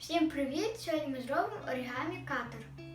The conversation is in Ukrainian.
Всім привіт! Сьогодні ми зробимо оригамі катер.